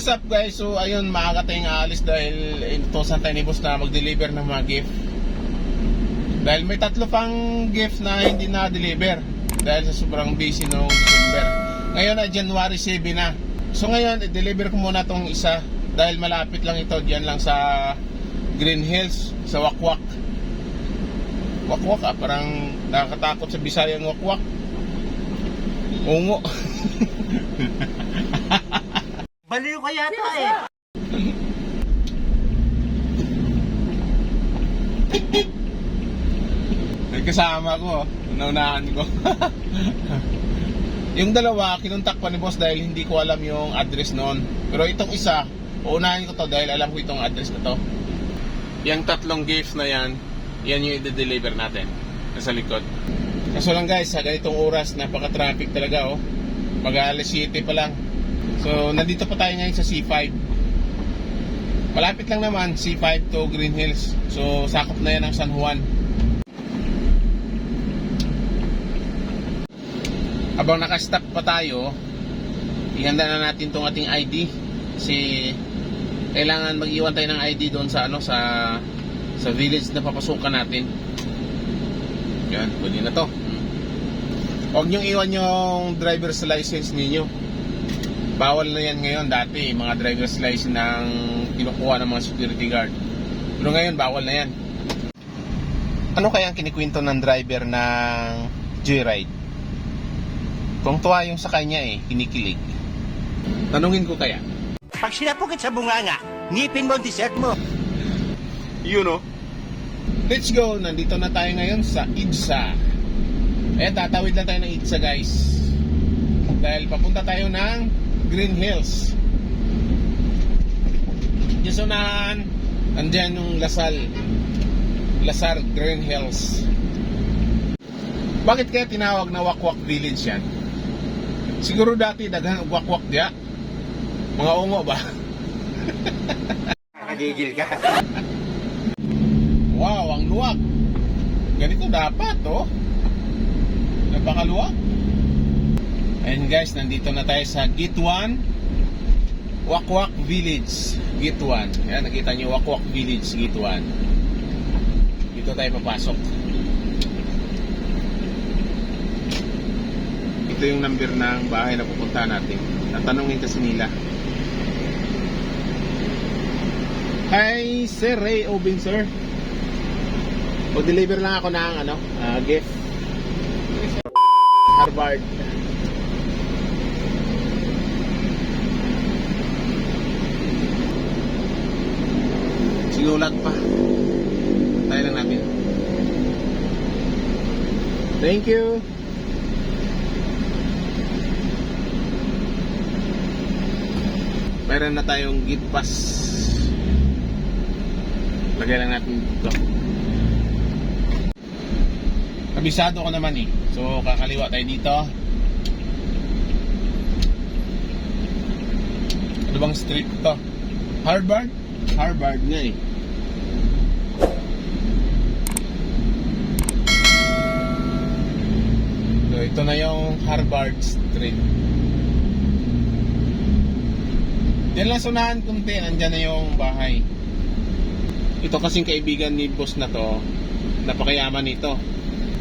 what's up guys? So ayun, maaga tayong aalis dahil intosan tayo ni boss na mag-deliver ng mga gift. Dahil may tatlo pang gift na hindi na-deliver dahil sa sobrang busy noong December. Ngayon na January 7 na. So ngayon, i-deliver ko muna tong isa dahil malapit lang ito diyan lang sa Green Hills, sa Wakwak. Wakwak ah, parang nakakatakot sa Bisayang Wakwak. Ungo. Baliw ka yata eh. May kasama ko, naunahan ko. yung dalawa, kinuntak pa ni boss dahil hindi ko alam yung address noon. Pero itong isa, uunahin ko to dahil alam ko itong address na to. Yung tatlong gifts na yan, yan yung i-deliver natin. Nasa likod. Kaso lang guys, sa ganitong oras, napaka-traffic talaga oh. Mag alas 7 pa lang. So, nandito pa tayo ngayon sa C5. Malapit lang naman, C5 to Green Hills. So, sakop na yan ng San Juan. Habang naka-stop pa tayo, ihanda na natin tong ating ID. Kasi kailangan mag-iwan tayo ng ID doon sa ano sa sa village na papasukan natin. Yan, pwede na to. Huwag niyong iwan yung driver's license ninyo. Bawal na yan ngayon. Dati, mga driver's license ng kinukuha ng mga security guard. Pero ngayon, bawal na yan. Ano kaya ang kinikwento ng driver ng joyride? Kung tuwa yung sa kanya eh, kinikilig. Tanungin ko kaya. Pag sinapukit sa bunganga, ngipin mo ang dessert mo. You know. Let's go. Nandito na tayo ngayon sa IDSA. Eh, tatawid lang tayo ng IDSA, guys. Dahil papunta tayo ng Green Hills. Yung sunahan, andyan yung Lasal. Lasar Green Hills. Bakit kaya tinawag na Wakwak Village yan? Siguro dati daghang wakwak diya. Mga ungo ba? Nakagigil ka. Wow, ang luwag. Ganito dapat, oh. Napakaluwag. And guys, nandito na tayo sa Gitwan Wakwak Village. Gitwan. Yan, nakita niyo Wakwak Village, Gitwan. Dito tayo papasok. Ito yung number ng bahay na pupunta natin. Tatanungin kasi nila. Hi, Sir Ray Obin, sir. Mag-deliver lang ako ng ano, ah, gift. Harvard. Sinulat pa. Tayo lang natin. Thank you. Meron na tayong git pass. Lagay lang natin dito. Kabisado ko naman eh. So, kakaliwa tayo dito. Ano bang street to? Harvard? Harvard nga eh. Ito na yung Harvard Street. Diyan lang sunahan kunti, nandyan na yung bahay. Ito kasing kaibigan ni boss na to, napakayaman nito.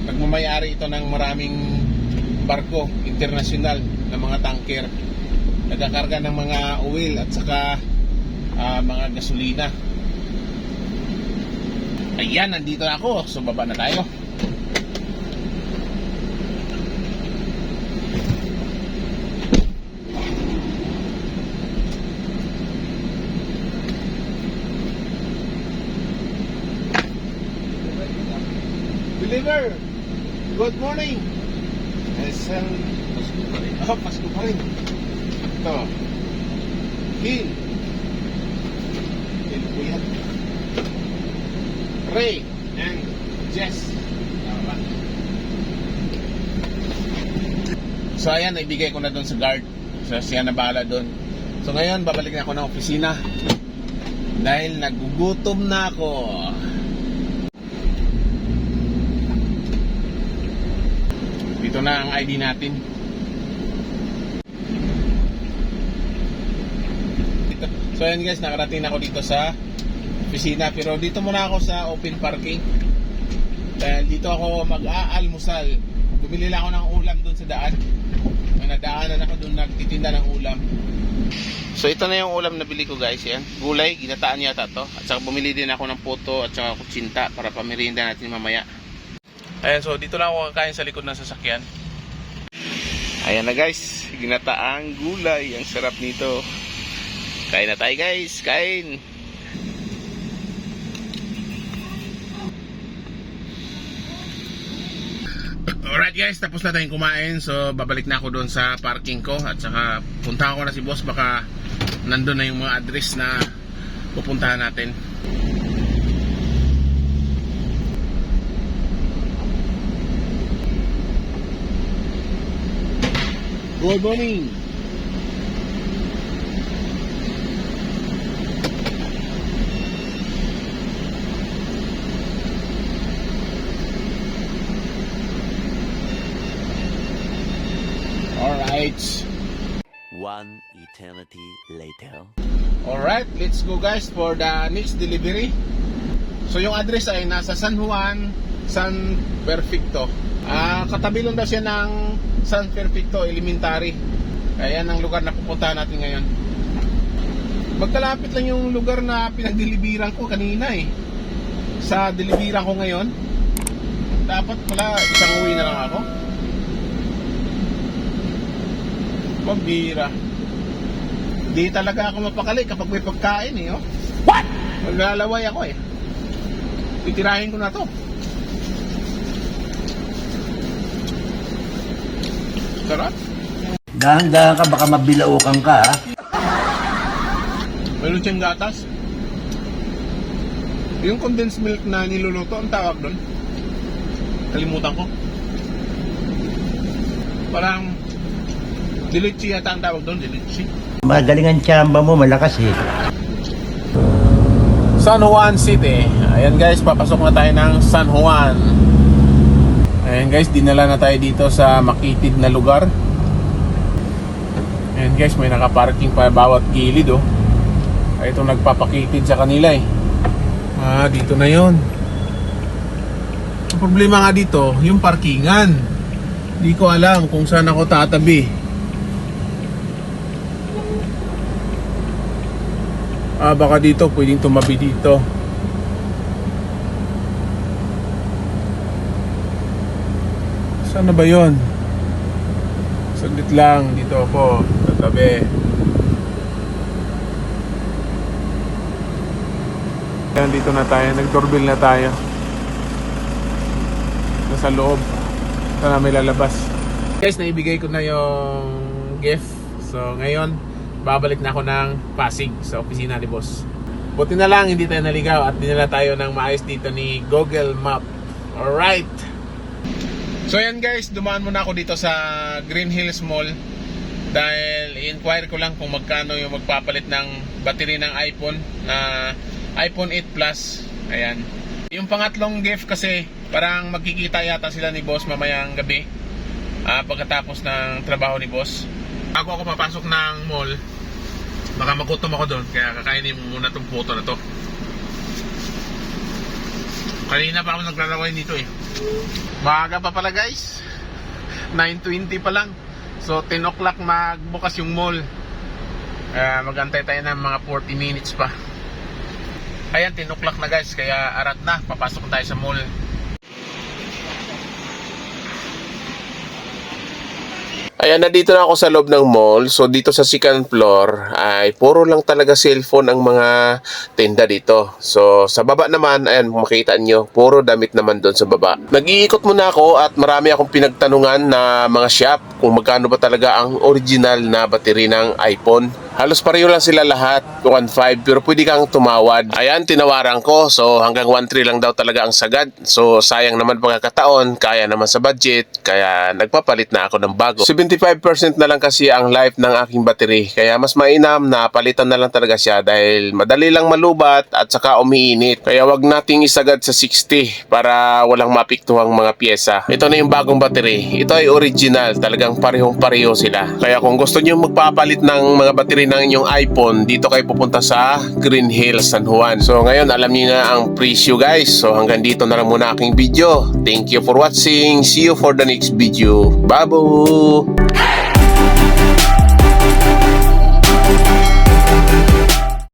Nagmamayari ito ng maraming barko internasyonal na mga tanker. Nagkakarga ng mga oil at saka ah, mga gasolina. Ayan, nandito na ako. So, baba na tayo. Deliver! Good morning! SL Pasko pa rin. Oh, Pasko pa rin. Ito. Gil. Gil po yan. Ray and Jess. So ayan, naibigay ko na doon sa guard. So siya na bahala doon. So ngayon, babalik na ako ng opisina. Dahil nagugutom na ako. Dito na ang ID natin. So ayan guys, nakarating na ako dito sa opisina. Pero dito muna ako sa open parking. Dahil dito ako mag-aalmusal. Bumili lang ako ng ulam doon sa daan. May nadaanan ako doon nagtitinda ng ulam. So ito na yung ulam na bili ko guys. Yan. Gulay, ginataan yata to. At saka bumili din ako ng puto at saka kutsinta para pamirinda natin mamaya. Ayan, so dito lang ako kakain sa likod ng sasakyan. Ayan na guys, ginataang gulay. Ang sarap nito. Kain na tayo guys, kain. Alright guys, tapos na tayong kumain. So babalik na ako doon sa parking ko at saka puntahan ko na si boss baka nandun na yung mga address na pupuntahan natin. Good morning. Alright. One eternity later. Alright, let's go guys for the next delivery. So yung address ay nasa San Juan, San Perfecto. Ah, katabi lang daw siya ng San Perfecto Elementary. Kaya ang lugar na pupuntahan natin ngayon. Magkalapit lang yung lugar na pinagdeliveran ko kanina eh. Sa deliveran ko ngayon. Dapat pala isang uwi na lang ako. Pambira. Di talaga ako mapakali kapag may pagkain eh, oh. What? Maglalaway ako eh. Titirahin ko na to. Sarap. Dahan-dahan ka, baka mabilaukan ka, ha? Meron siyang gatas. Yung condensed milk na niluluto, ang tawag doon. Kalimutan ko. Parang Delichi yata ang tawag doon, Delichi. Magaling ang tsamba mo, malakas eh. San Juan City. Ayan guys, papasok na tayo ng San Juan. Ayan guys, dinala na tayo dito sa makitid na lugar. Ayan guys, may nakaparking pa bawat gilid oh. Ay, Ito nagpapakitid sa kanila eh. Ah, dito na yon. Ang problema nga dito, yung parkingan. Di ko alam kung saan ako tatabi. Ah, baka dito, pwedeng tumabi dito. Saan na ba yon? Saglit lang, dito ako, tatabi. Yan, dito na tayo, nag-doorbell na tayo. Nasa loob. Sana may lalabas. Guys, naibigay ko na yung gift. So, ngayon, babalik na ako ng Pasig sa opisina ni boss. Buti na lang hindi tayo naligaw at dinala tayo ng maayos dito ni Google Map. Alright! So yan guys, dumaan muna ako dito sa Green Hills Mall dahil i-inquire ko lang kung magkano yung magpapalit ng battery ng iPhone na iPhone 8 Plus. Ayan. Yung pangatlong gift kasi parang magkikita yata sila ni boss mamayang gabi ah, pagkatapos ng trabaho ni boss. Ako ako papasok ng mall, baka magutom ako doon, kaya kakainin mo muna tong photo na to. Kanina pa ako naglalaway nito eh. Maaga pa pala guys. 9.20 pa lang. So 10 o'clock magbukas yung mall. Kaya magantay tayo ng mga 40 minutes pa. Ayan, 10 o'clock na guys. Kaya arat na. Papasok tayo sa mall. Ayan, nandito na ako sa loob ng mall. So, dito sa second floor, ay puro lang talaga cellphone ang mga tenda dito. So, sa baba naman, ayan, makita nyo, puro damit naman doon sa baba. Nag-iikot muna ako at marami akong pinagtanungan na mga shop kung magkano ba talaga ang original na battery ng iPhone. Halos pareho lang sila lahat, 1.5 pero pwede kang tumawad. Ayan, tinawaran ko. So hanggang 1.3 lang daw talaga ang sagad. So sayang naman pagkakataon, kaya naman sa budget, kaya nagpapalit na ako ng bago. 75% na lang kasi ang life ng aking battery. Kaya mas mainam na palitan na lang talaga siya dahil madali lang malubat at saka umiinit. Kaya wag nating isagad sa 60 para walang mapiktuhang mga pyesa. Ito na yung bagong battery. Ito ay original, talagang talagang parehong pareho sila. Kaya kung gusto nyo magpapalit ng mga battery ng inyong iPhone, dito kayo pupunta sa Green Hills, San Juan. So ngayon, alam niyo na ang presyo guys. So hanggang dito na lang muna aking video. Thank you for watching. See you for the next video. Babu!